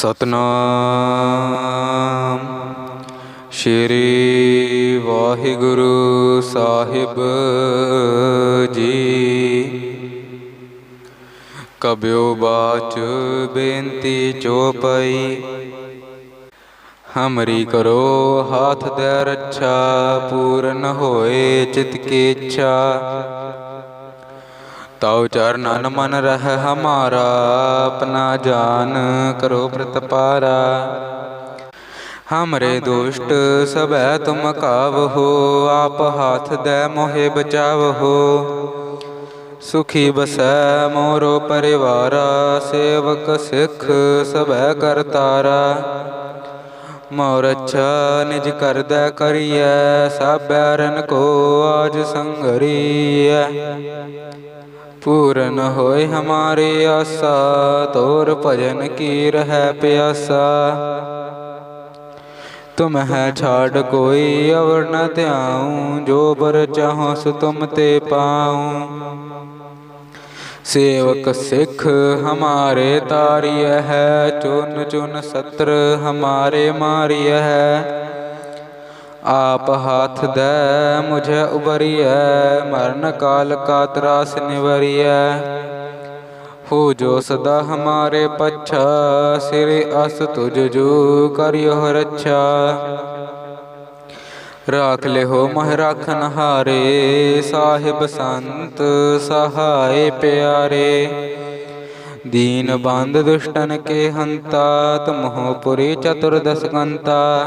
ਸਤਨਾਮ। ਸ਼੍ਰੀ ਵਾਹਿਗੁਰੂ ਸਾਹਿਬ ਜੀ। ਕਬਿਓ ਬਾਚ ਬੇਨਤੀ ਚੋਪਈ ਹਮਰੀ ਕਰੋ ਹਾਥ ਦੇ ਰੱਛਾ, ਪੂਰਨ ਹੋਏ ਚਿਤ ਕੀ ਇੱਛਾ। ਤਉ ਚਰਨਨ ਮਨ ਰਹਿ ਹਮਾਰਾ, ਆਪਣਾ ਜਾਨ ਕਰੋ ਪ੍ਰਤਪਾਰਾ। ਹਮਰੇ ਦੁਸ਼ਟ ਸਭੈ ਤੁਮ ਕਾਵਹੋ, ਆਪ ਹਾਥ ਦੇ ਮੋਹਿ ਬਚਾਵਹੋ। ਸੁਖੀ ਬਸੈ ਮੋਰੋ ਪਰਿਵਾਰਾ, ਸੇਵਕ ਸਿੱਖ ਸਭੈ ਕਰਤਾਰਾ ਮੋਰ ਅੱਛਾ ਨਿਜ ਕਰਦਾ ਕਰੀਐ ਸਭੈਰਨ ਕੋ ਆਜ ਸੰਗਰੀਐ। ਪੂਰਨ ਹੋਏ ਹਮਾਰੀ ਆਸਾ, ਤੋਰ ਭਜਨ ਕੀ ਰਹਿ ਪਿਆਸਾ। ਤੁਮ ਹੈ ਛਾੜ ਕੋਈ ਅਵਰ ਨ ਧਿਆਉ, ਜੋ ਬਰ ਚਾਹੋ ਸੋ ਤੁਮ ਤੇ ਪਾਉ। ਸੇਵਕ ਸਿੱਖ ਹਮਾਰੇ ਤਾਰੀਐ ਹੈ, ਚੁਨ ਚੁਨ ਸਤਰ ਹਮਾਰੇ ਮਾਰੀਐ ਹੈ। ਆਪ ਹਾਥ ਦੇ, ਮੁਝੇ ਉਬਰੀਐ, ਮਰਨ ਕਾਲ ਕਾ ਤਰਾਸ ਨਿਵਰੀਐ। ਹੋ ਜੋ ਸਦਾ ਹਮਾਰੇ ਪਛਾ, ਸਿਰੇ ਅਸ ਤੁਜ ਜੋ ਕਰਿਓ ਰੱਛਾ। ਰਾਖ ਲਿਓ ਮਹਿ ਰਾਖਨ ਹਾਰੇ ਸਾਹਿਬ ਸੰਤ ਸਹਾਏ ਪਿਆਰੇ। ਦੀਨ ਬੰਦ ਦੁਸ਼ਟਨ ਕੇ ਹੰਤਾ, ਤੁਮਹੁ ਪੁਰੀ ਚਤੁਰਦਸ ਕੰਤਾ।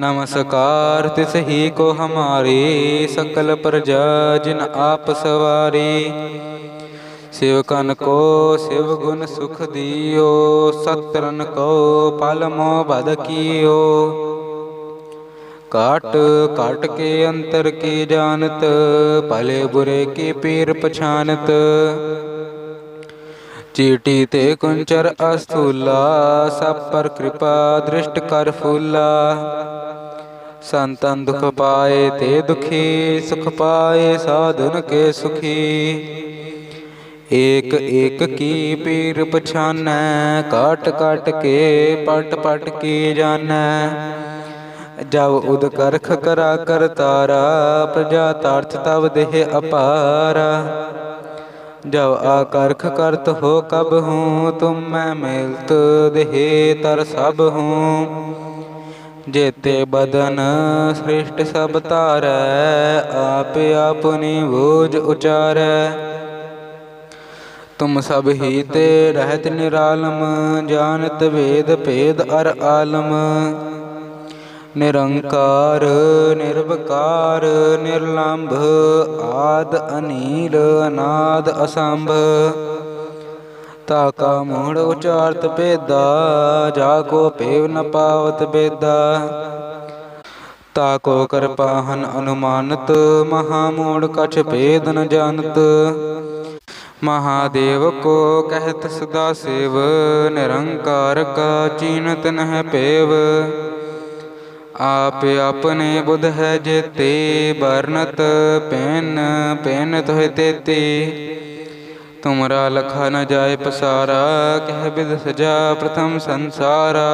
ਨਮਸਕਾਰ, ਤਿਸ ਹੀ ਕੋ ਹਮਾਰੀ ਸਕਲ ਪ੍ਰਜਾ, ਜਿਨ ਆਪ ਸਵਾਰੀ। ਸਿਵ ਕੋ ਸਿਵ ਗੁਣ ਸੁਖ ਦਿਓ ਸਤਰਨ ਕੋ ਪਲ ਮੋ ਬਦ ਕੀਓ। ਕਾਟ ਕਾਟ ਕੇ ਅੰਤਰ ਕੀ ਜਾਣਤ, ਭਲੇ ਬੁਰੇ ਕੀ ਪੀਰ ਪਛਾਨਤ ਚੀਟੀ ਤੇ ਕੁੰਚਰ ਅਸਥੂਲਾ, ਸਭ ਪਰ ਕਿਰਪਾ ਦ੍ਰਿਸ਼ਟ ਕਰ ਫੂਲਾ। ਸੰਤਨ ਦੁਖ ਪਾਏ ਤੇ ਦੁਖੀ, ਸੁਖ ਪਾਏ ਸਾਧਨ ਕੇ ਸੁਖੀ। ਏਕ ਏਕ ਕੀ ਪੀਰ ਪਛਾਨੈ, ਕਾਟ ਕਾਟ ਕੇ ਪਟ ਪਟ ਕੀ ਜਾਣੈ ਜਬ ਉਦ ਕਰਖ ਕਰਾ ਕਰ ਤਾਰਾ, ਪ੍ਰਜਾ ਤਾਰਥ ਤਬ ਦੇਹ ਅਪਾਰਾ। ਜਬ ਆਕਰਖ ਕਰਤ ਹੋ ਕਬ ਹੂੰ, ਤੁਮ ਮੈਂ ਮਿਲਤ ਦੇਹ ਤਰ ਸਭ ਹੂੰ। ਜੇਤੇ ਬਦਨ ਸ੍ਰਿਸ਼ਟ ਸਭ ਧਾਰੈ, ਆਪ ਆਪਣੀ ਬੋਝ ਉਚਾਰੈ। ਤੁਮ ਸਭ ਹੀ ਤੇ ਰਹਿਤ ਨਿਰਾਲਮ, ਜਾਣਤ ਵੇਦ ਭੇਦ ਅਰ ਆਲਮ। ਨਿਰੰਕਾਰ, ਨਿਰਵਕਾਰ, ਨਿਰਲੰਭ, ਆਦ ਅਨੀਲ, ਅਨਾਦ ਅਸੰਭ। ਤਾ ਕਾ ਮੂੜ ਉਚਾਰਤ ਭੇਦਾ, ਜਾ ਕੋ ਪੇਵ ਨ ਪਾਵਤ ਬੇਦਾ। ਤਾ ਕੋ ਕਰਪਾਹਨ ਅਨੁਮਾਨਤ, ਮਹਾ ਮੂੜ ਕਛ ਭੇਦ ਨ ਜਾਣਤ। ਮਹਾਦੇਵ ਕੋ ਕਹਿਤ ਸਦਾ ਸੇਵ, ਨਿਰੰਕਾਰ ਕਾ ਚੀਨਤ ਨਹਿ ਪੇਵ। ਆਪ ਆਪਣੇ ਬੁਧ ਹੈ ਜੇਤੇ ਬਰਨਤ ਪੈਨ ਪੈਨ ਤੋਹਿ ਤੇਤੀ। ਤੁਮਰਾ ਲਖਾ ਨ ਜਾਏ ਪਸਾਰਾ, ਕਹਿ ਬਿਦ ਸਜਾ ਪ੍ਰਥਮ ਸੰਸਾਰਾ।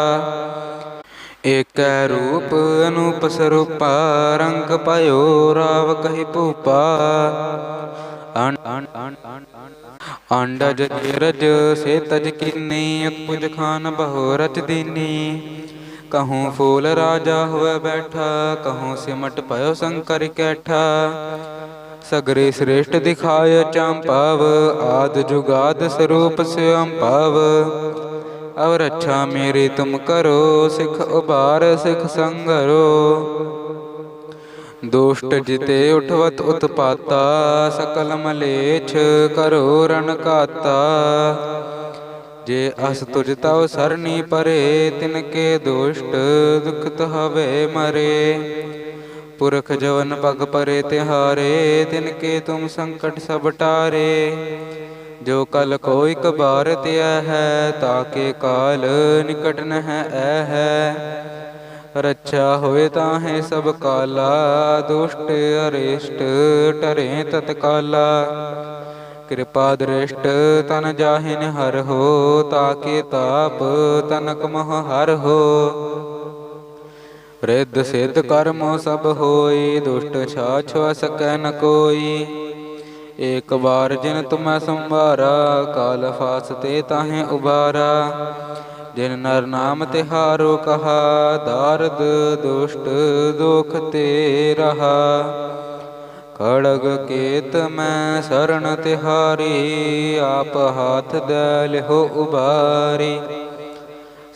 ਏਕੈ ਰੂਪ ਅਨੂਪ ਸਰੂਪਾ, ਰੰਗ ਪਇਓ ਰਾਵ ਕਹੀ ਭੂਪਾ। ਅਣ ਅਣ ਅਣ ਅਣ ਅੰਡਜ ਜੀਰਜ ਸੇ ਤਜ ਕੀਨੀ ਉਪਜ ਖਾਨ ਬਹੁ ਰਚ ਦੀਨੀ। ਕਹੂੰ ਫੂਲ ਰਾਜਾ ਹੋਵੇ ਬੈਠਾ, ਕਹੂੰ ਸਿਮਟ ਭਇਓ ਸੰਕਰ ਕੈਠਾ। ਸਗਰੇ ਸ੍ਰੇਸ਼ਟ ਦਿਖਾਇ ਚੰਪਾਵ, ਆਦ ਜੁਗਾਦ ਸਰੂਪ ਸਿਵੰ ਭਵ ਅਵ ਰੱਛਾ ਮੇਰੀ ਤੁਮ ਕਰੋ, ਸਿਖ ਉਬਾਰ ਸਿਖ ਸੰਗਰੋ। ਦੁਸ਼ਟ ਜਿਤੇ ਉਠਵਤ ਉਤਪਾਤਾ, ਸਕਲ ਮਲੇਛ ਕਰੋ ਰਣ ਕਾਤਾ। ਜੇ ਅਸ ਤੁਜ ਤਉ ਸਰਨੀ ਪਰੇ, ਤਿਨ ਕੇ ਦੁਸ਼ਟ ਦੁਖਤ ਹਵੇ ਮਰੇ। ਪੁਰਖ ਜਵਨ ਪਗ ਪਰੇ ਤਿਹਾਰੇ, ਤਿਨ ਕੇ ਤੁਮ ਸੰਕਟ ਸਭ ਟਾਰੇ। ਜੋ ਕਲ ਕੋਈ ਕਬਾਰ ਤਿਆ ਹੈ ਤਾਕੇ ਕਾਲ ਨਿਕਟ ਨ ਹੈ ਐ ਹੈ ਰੱਛਾ ਹੋਏ ਤਾਹੇ ਸਭ ਕਾਲਾ, ਦੁਸ਼ਟ ਅਰਿਸ਼ਟ ਟਰੇ ਤਤਕਾਲਾ। ਕਿਰਪਾ ਦ੍ਰਿਸ਼ਟ ਤਨ ਜਾਹਿਨ ਹਰ ਹੋ ਤਾਕੇ ਤਾਪ ਤਨਕ ਮਹ ਹਰ ਹੋ। ਰਿੱਧ ਸਿੱਧ ਕਰਮ ਸਭ ਹੋਈ, ਦੁਸ਼ਟ ਛਾਛ ਸਕੈ ਨ ਕੋਈ। ਏਕ ਵਾਰ ਜਿਨ ਤੁਮੈ ਸੰਭਾਰਾ, ਕਾਲ ਫਾਸਤੇ ਤਾਹੇ ਉਬਾਰਾ ਜਿਨ ਨਰ ਨਾਮ ਤਿਹਾਰੋ ਕਹਾ, ਦਾਰਦ ਦੁਸ਼ਟ ਦੁਖ ਤੇ ਰਹਾ। ਖੜਗ ਕੇਤ ਮੈਂ ਸਰਣ ਤਿਹਾਰੀ, ਆਪ ਹਾਥ ਦੇ ਲਿਹੋ ਉਬਾਰੀ